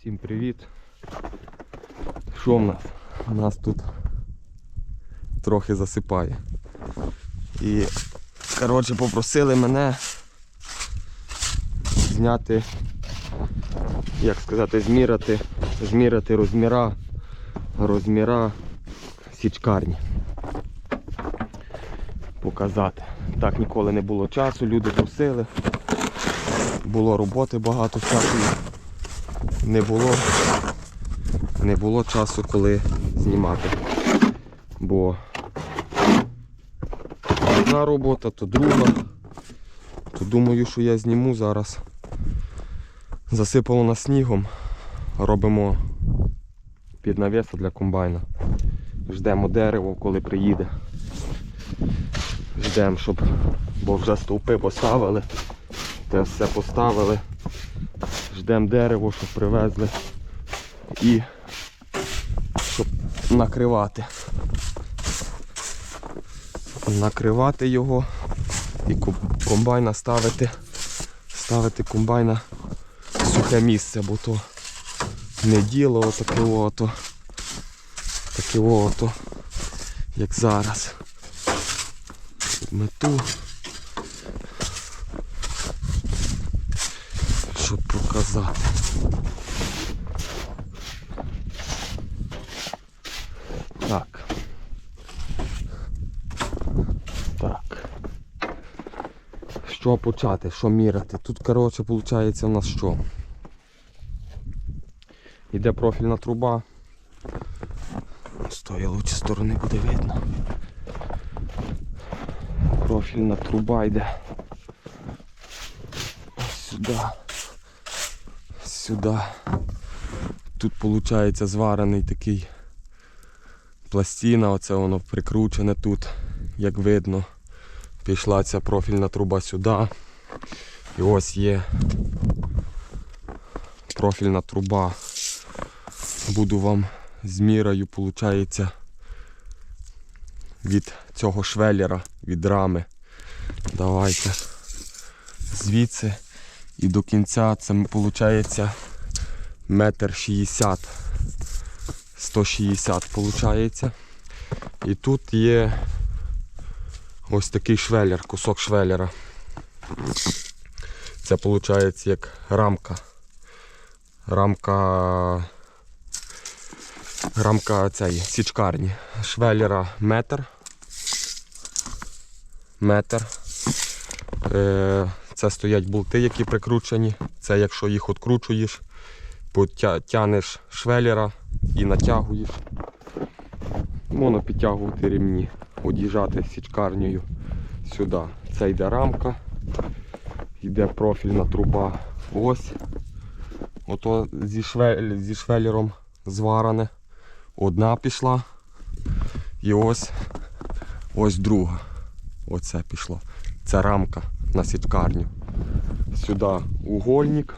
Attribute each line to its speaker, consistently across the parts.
Speaker 1: Всім привіт. Що в нас? У нас тут трохи засипає. І коротше попросили мене зняти, як сказати, зміряти, зміряти розміра, розміра січкарні. Показати. Так ніколи не було часу, люди просили. Було роботи багато всякої не було, не було часу, коли знімати. Бо одна робота, то друга. То думаю, що я зніму зараз. Засипало нас снігом. Робимо під навіса для комбайна. Ждемо дерево, коли приїде. Ждемо, щоб, бо вже стовпи поставили. Те все поставили. Ждемо дерево, щоб привезли і щоб накривати. Накривати його і комбайна ставити, ставити комбайна в сухе місце, бо то не діло отаке ото, таке ото, як зараз. Мету. щоб показати. Так. Так. Що почати? Що міряти? Тут, коротше, виходить у нас що? Іде профільна труба. З лучше сторони буде видно. Профільна труба йде. Сюди сюди. Тут виходить зварений такий пластина, оце воно прикручене тут, як видно. Пішла ця профільна труба сюди. І ось є профільна труба. Буду вам з мірою, виходить, від цього швеллера, від рами. Давайте звідси. І до кінця це виходить метр шістдесят. 160 виходить. І тут є ось такий швелер, кусок швелера. Це виходить як рамка. Рамка рамка цієї січкарні. Швелера метр. Метр. Е, це стоять болти, які прикручені. Це якщо їх відкручуєш, потягнеш швелера і натягуєш. Можна підтягувати ремні, од'їжджати січкарнею сюди. Це йде рамка, йде профільна труба. Ось. Ото зі, швель, зі швелером зварене. Одна пішла. І ось ось друга. Оце пішло. Це рамка на січкарню. Сюди угольник.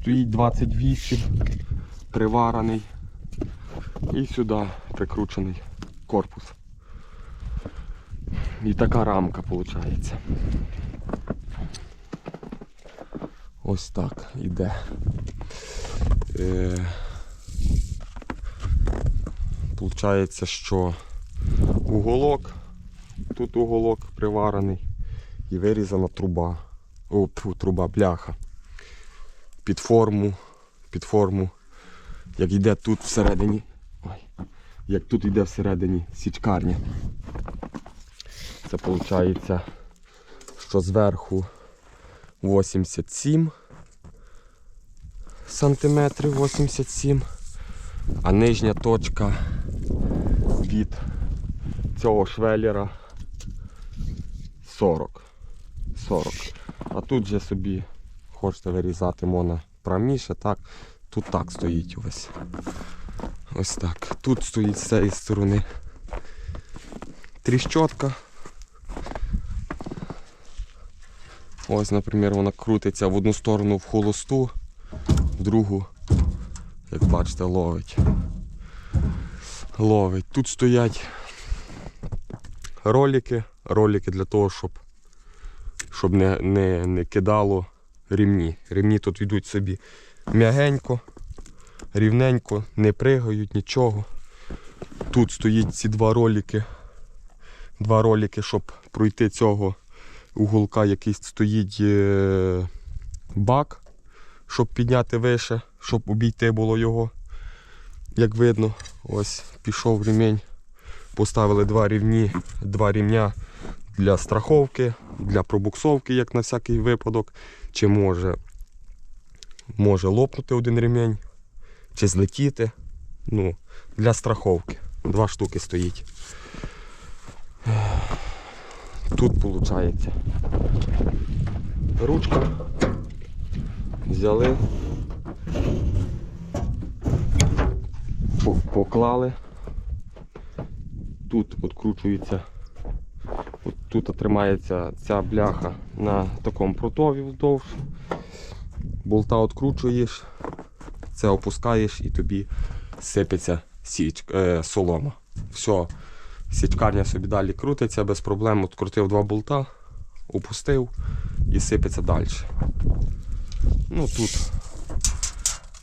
Speaker 1: Стоїть 28 приварений. І сюди прикручений корпус. І така рамка виходить. Ось так іде. Е, Получається, що уголок Тут уголок приварений і вирізана труба. О, труба, бляха. Під форму, під форму. Як йде тут всередині. Ой, як тут йде всередині січкарня. Це виходить, що зверху 87 сантиметрів 87, а нижня точка від цього швеллера 40. 40. А тут же собі хочете вирізати можна правніше, так. Тут так стоїть ось. Ось так. Тут стоїть з цієї сторони тріщотка. Ось, наприклад, вона крутиться в одну сторону в холосту, в другу, як бачите, ловить. Ловить. Тут стоять ролики, ролики для того, щоб, щоб не, не, не кидало ремні. Ремні тут йдуть собі м'ягенько, рівненько, не пригають нічого. Тут стоїть ці два ролики. Два ролики, щоб пройти цього уголка, який стоїть е, бак, щоб підняти вище, щоб обійти було його. Як видно, ось пішов ремінь. Поставили два рівні, два рівня для страховки, для пробуксовки, як на всякий випадок. Чи може, може лопнути один ремінь, чи злетіти. Ну, для страховки. Два штуки стоїть. Тут виходить ручка. Взяли. Поклали. Тут відкручується. Тут тримається ця бляха на такому прутові вздовж. Болта відкручуєш, це опускаєш і тобі сипеться січ, е, солома. Все, січкарня собі далі крутиться без проблем. Открутив два болта, опустив і сипеться далі. Ну тут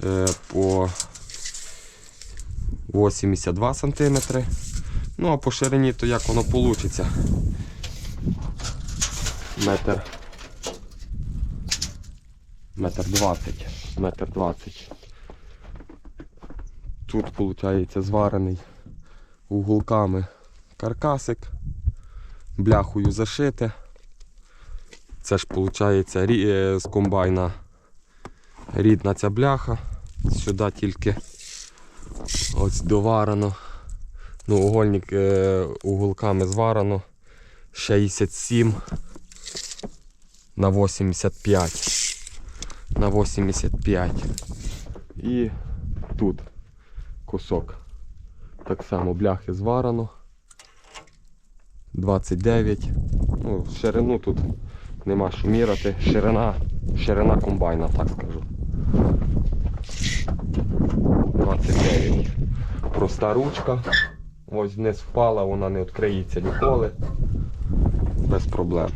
Speaker 1: е, по 82 см. Ну а по ширині то як воно вийде. Метр. Метр двадцять. Метр двадцять. Тут виходить зварений уголками каркасик, бляхою зашите. Це ж виходить з комбайна рідна ця бляха. Сюди тільки ось доварено. Ну, угольник е, уголками зварено 67 на 85. На 85. І тут кусок. Так само бляхи зварено. 29. Ну, ширину тут нема що міряти. Ширина, ширина комбайна, так скажу. 29. Проста ручка. Ось вниз впала, вона не відкриється ніколи. Без проблем.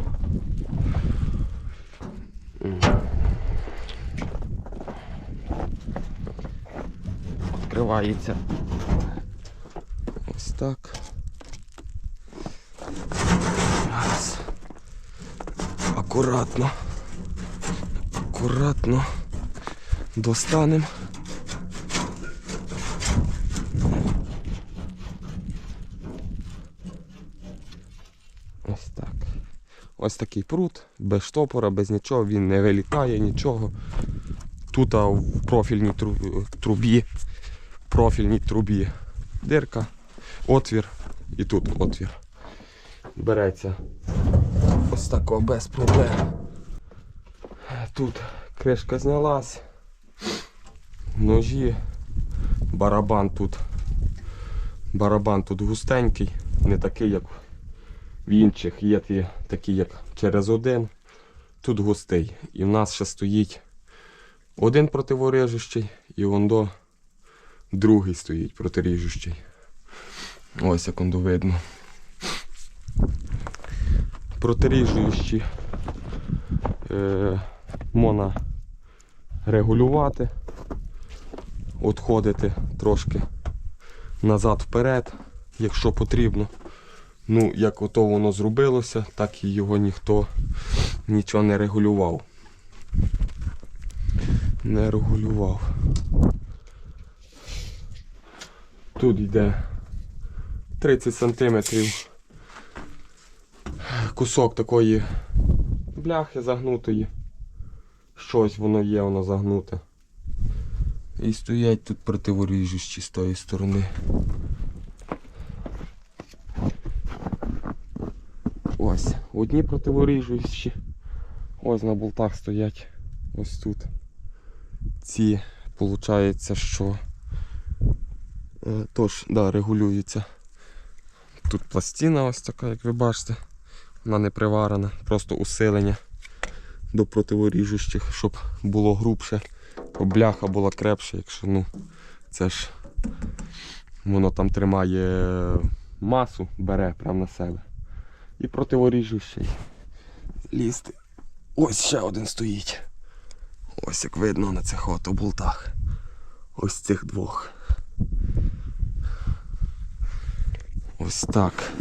Speaker 1: Відкривається. Ось так. Раз. Акуратно. Акуратно. Достанемо. Ось так. Ось такий прут, без штопора, без нічого, він не вилітає, нічого. Тут в профільній тру- трубі, профільній трубі дирка, отвір і тут отвір. Береться ось тако без проблем. Тут кришка знялась, ножі, барабан тут. Барабан тут густенький, не такий, як в інших є ті, такі, як через один. Тут густий. І в нас ще стоїть один противорежущий і вондо другий стоїть протиріжущий. Ось як воно видно. Протиріжуючі е, можна регулювати, відходити трошки назад вперед, якщо потрібно. Ну, як ото воно зробилося, так і його ніхто нічого не регулював. Не регулював. Тут йде 30 сантиметрів кусок такої бляхи загнутої. Щось воно є, воно загнуте. І стоять тут противоріжущі з тої сторони. Ось, одні противоріжущі. Ось на болтах стоять. Ось тут. Ці, виходить, що е, тож, да, регулюються. Тут пластина ось така, як ви бачите. Вона не приварена, просто усилення до противоріжущих, щоб було грубше, бляха була крепша, якщо ну, це ж воно там тримає масу, бере прямо на себе. І противоріжущий. Лізти. Ось ще один стоїть. Ось як видно на цих от болтах. Ось цих двох. Ось так.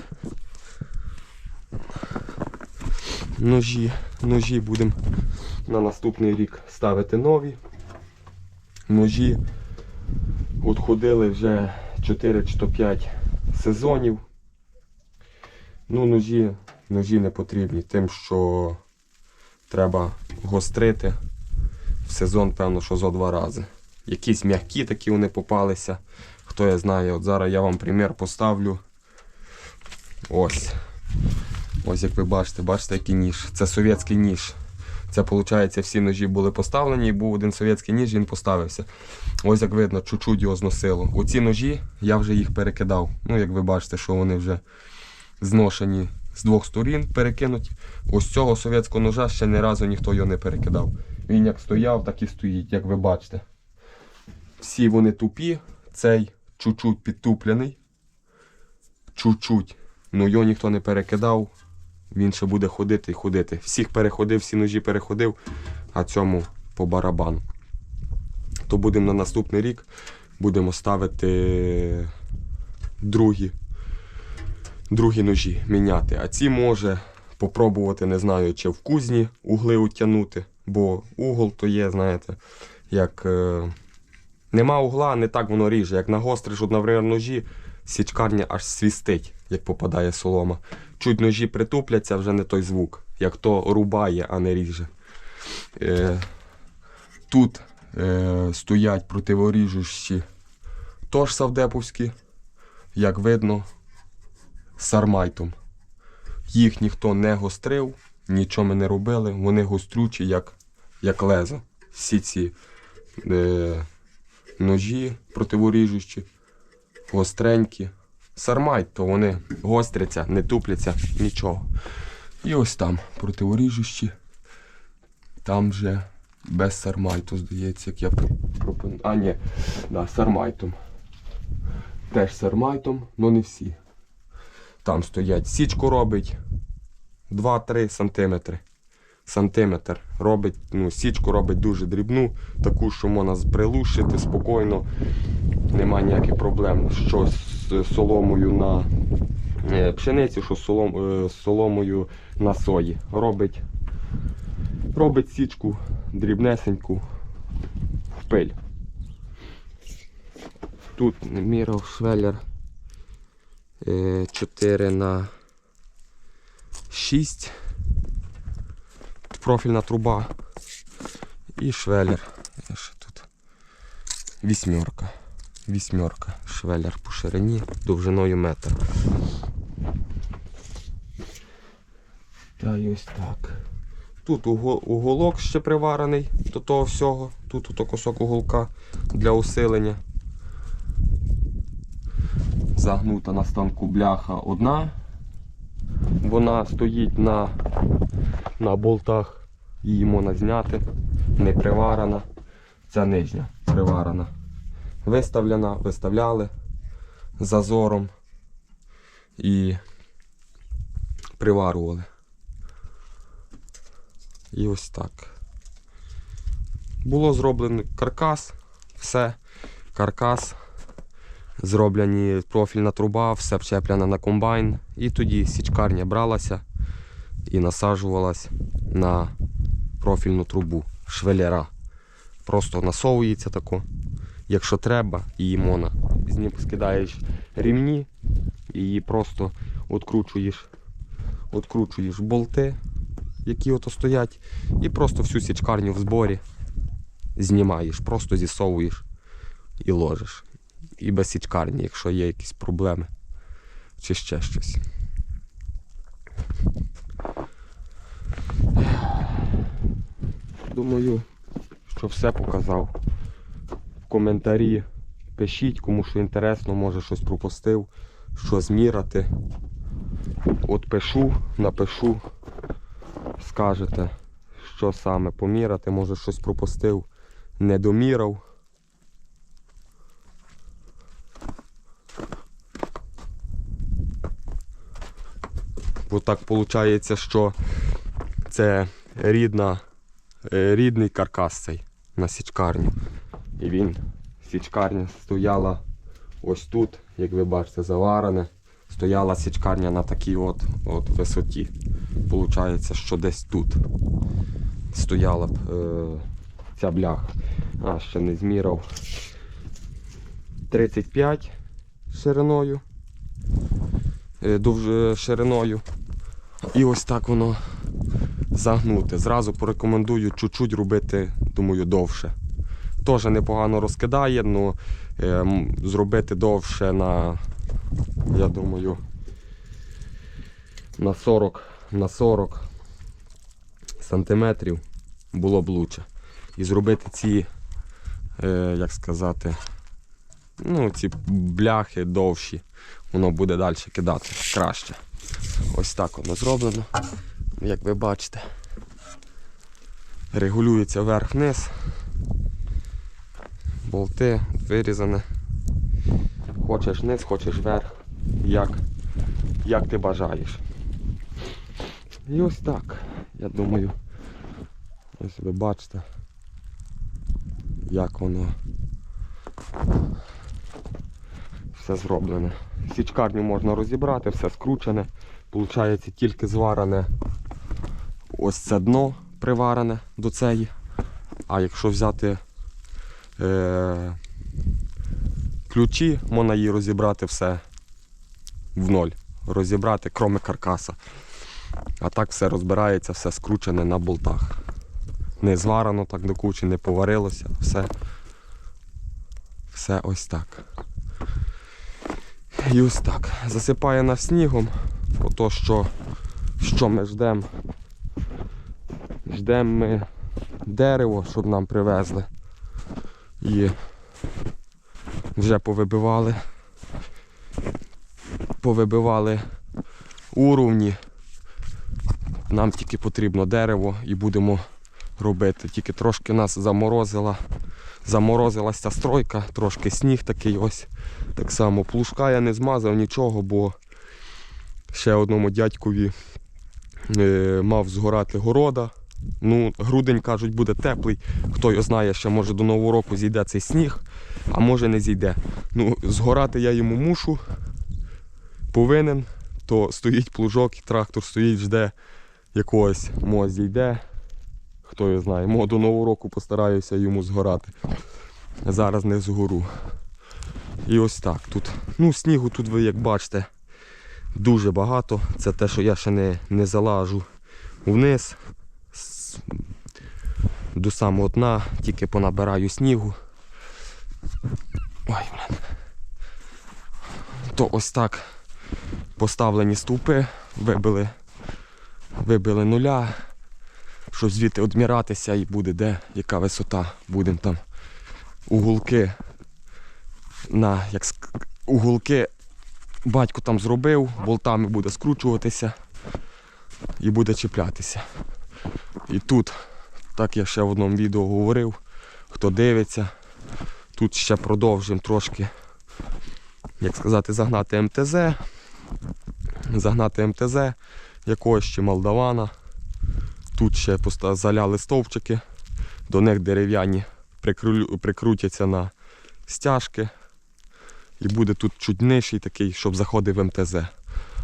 Speaker 1: Ножі, ножі будемо на наступний рік ставити нові. Ножі от ходили вже 4 чи то 5 сезонів. Ну, ножі, ножі не потрібні, тим, що треба гострити в сезон, певно, що зо два рази. Якісь м'які такі вони попалися. Хто я знає, от зараз я вам примір поставлю. Ось. Ось як ви бачите, бачите, який ніж. Це совєтський ніж. Це, виходить, всі ножі були поставлені, і був один совєтський ніж, він поставився. Ось як видно, чуть-чуть його зносило. Оці ножі я вже їх перекидав. Ну, як ви бачите, що вони вже зношені з двох сторін перекинуті. Ось цього совєтського ножа ще ні разу ніхто його не перекидав. Він як стояв, так і стоїть, як ви бачите. Всі вони тупі, цей чуть-чуть підтуплений. Чуть-чуть. Ну його ніхто не перекидав. Він ще буде ходити і ходити. Всіх переходив, всі ножі переходив, а цьому по барабану. То будемо на наступний рік будемо ставити другі, другі ножі міняти. А ці може попробувати, не знаю, чи в кузні угли утягнути, бо угол то є, знаєте, як. Е... Нема угла, не так воно ріже. Як нагостриш наприклад, ножі, січкарня аж свістить, як попадає солома. Чуть ножі притупляться, вже не той звук, як то рубає, а не ріже. Е, тут е, стоять противоріжущі тож савдеповські, як видно, сармайтом. Їх ніхто не гострив, нічого не робили, вони гострючі, як, як лезо. Всі ці е, ножі противоріжущі, гостренькі. Сармайт, то вони гостряться, не тупляться, нічого. І ось там противоріжущі. Там вже без сармайту, здається, як я пропоную. А, ні, да, сармайтом. Теж сармайтом, але не всі. Там стоять. Січку робить 2-3 сантиметри. Сантиметр робить, ну, січку робить дуже дрібну, таку, що можна прилушити спокійно, немає ніяких проблем. Що з соломою на е, пшеницю, що з солом, е, соломою на сої. Робить, робить січку дрібнесеньку в пиль. Тут міров швеллер 4 на 6 профільна труба і швеллер. Тут? Вісьмерка. Вісьмерка. Швеллер по ширині довжиною метр. Та ось так. Тут уголок ще приварений до того всього. Тут ото кусок уголка для усилення. Загнута на станку бляха одна. Вона стоїть на, на болтах. Її можна зняти. Не приварена. Ця нижня приварена. Виставлена, виставляли зазором і приварували. І ось так. Було зроблено каркас, все, каркас, зроблені профільна труба, все вчеплено на комбайн. І тоді січкарня бралася і насаджувалась на профільну трубу швелера. Просто насовується тако. Якщо треба, її можна. З ним скидаєш рівні і її просто откручуєш, откручуєш болти, які ото стоять, і просто всю січкарню в зборі знімаєш, просто зісовуєш і ложиш. І без січкарні, якщо є якісь проблеми чи ще щось. Думаю, що все показав. В коментарі пишіть, кому що інтересно, може щось пропустив, що змірати. От пишу, напишу, скажете, що саме поміряти, може щось пропустив, не домірав. Так виходить, що це рідна, е, рідний каркас цей. на січкарню. І він, січкарня стояла ось тут, як ви бачите, заварене. Стояла січкарня на такій от, от висоті. Получається, що десь тут стояла б е, ця бляха. А, ще не зміряв. 35 шириною. Е, довж, е, шириною. І ось так воно загнуте. Зразу порекомендую чуть-чуть робити, думаю, довше. Теж непогано розкидає, але зробити довше на, я думаю, на 40, на 40 сантиметрів було б лучше. І зробити ці, е, як сказати, ну, ці бляхи довші, воно буде далі кидати краще. Ось так воно зроблено, як ви бачите. Регулюється вверх-вниз. Болти вирізане. Хочеш вниз, хочеш вверх, як, як ти бажаєш. І ось так, я думаю, ось ви бачите, як воно все зроблене. Січкарню можна розібрати, все скручене. Получається тільки зварене ось це дно приварене до цієї. А якщо взяти е- ключі, можна її розібрати все в ноль. Розібрати, кроме каркаса. А так все розбирається, все скручене на болтах. Не зварено так до кучі, не поварилося, все, все ось так. І ось так. Засипає нас снігом. Ото що, що ми ждемо. Ждемо ми дерево, щоб нам привезли. І вже повибивали. Повибивали уровні. Нам тільки потрібно дерево і будемо робити. Тільки трошки нас заморозила. Заморозилась ця стройка, трошки сніг такий ось. Так само плужка я не змазав нічого, бо ще одному дядькові е, мав згорати города. Ну, грудень, кажуть, буде теплий. Хто його знає, ще може до Нового року зійде цей сніг, а може не зійде. Ну, згорати я йому мушу, повинен, то стоїть плужок трактор стоїть, жде якогось, мо зійде. Хто його знає, мо до Нового року постараюся йому згорати. Зараз не згору. І ось так. Тут, ну, снігу тут ви як бачите, дуже багато. Це те, що я ще не, не залажу вниз. До самого дна, тільки понабираю снігу. Ой, блін. То ось так поставлені стовпи, вибили, вибили нуля, щоб звідти одміратися і буде де, яка висота. Будемо там угулки на як угулки батько там зробив, болтами буде скручуватися і буде чіплятися. І тут, так я ще в одному відео говорив, хто дивиться, тут ще продовжимо трошки, як сказати, загнати МТЗ, загнати МТЗ, якогось ще молдавана. Тут ще заляли стовпчики, до них дерев'яні прикрутяться на стяжки. І буде тут чуть нижчий такий, щоб заходив в МТЗ.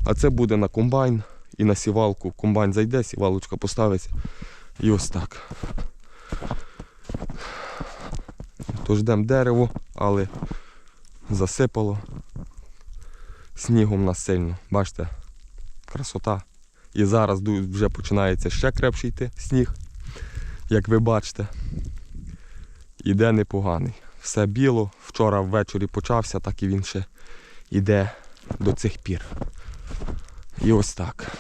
Speaker 1: А це буде на комбайн і на сівалку. Комбайн зайде, сівалочка поставиться. І ось так. Тож ждемо дерево, але засипало. Снігом нас сильно. Бачите, красота. І зараз вже починається ще крепший йти сніг, як ви бачите. Іде непоганий. Все біло. Вчора ввечері почався, так і він ще йде до цих пір. І ось так.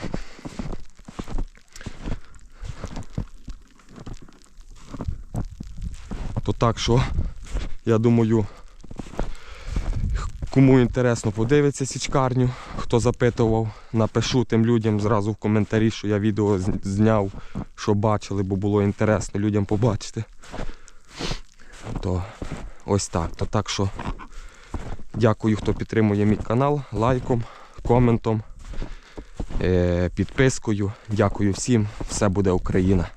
Speaker 1: То так що, я думаю, кому інтересно подивиться січкарню, хто запитував, напишу тим людям зразу в коментарі, що я відео зняв, що бачили, бо було інтересно людям побачити. То ось так. То так що дякую, хто підтримує мій канал лайком, коментом, е, підпискою. Дякую всім. Все буде Україна.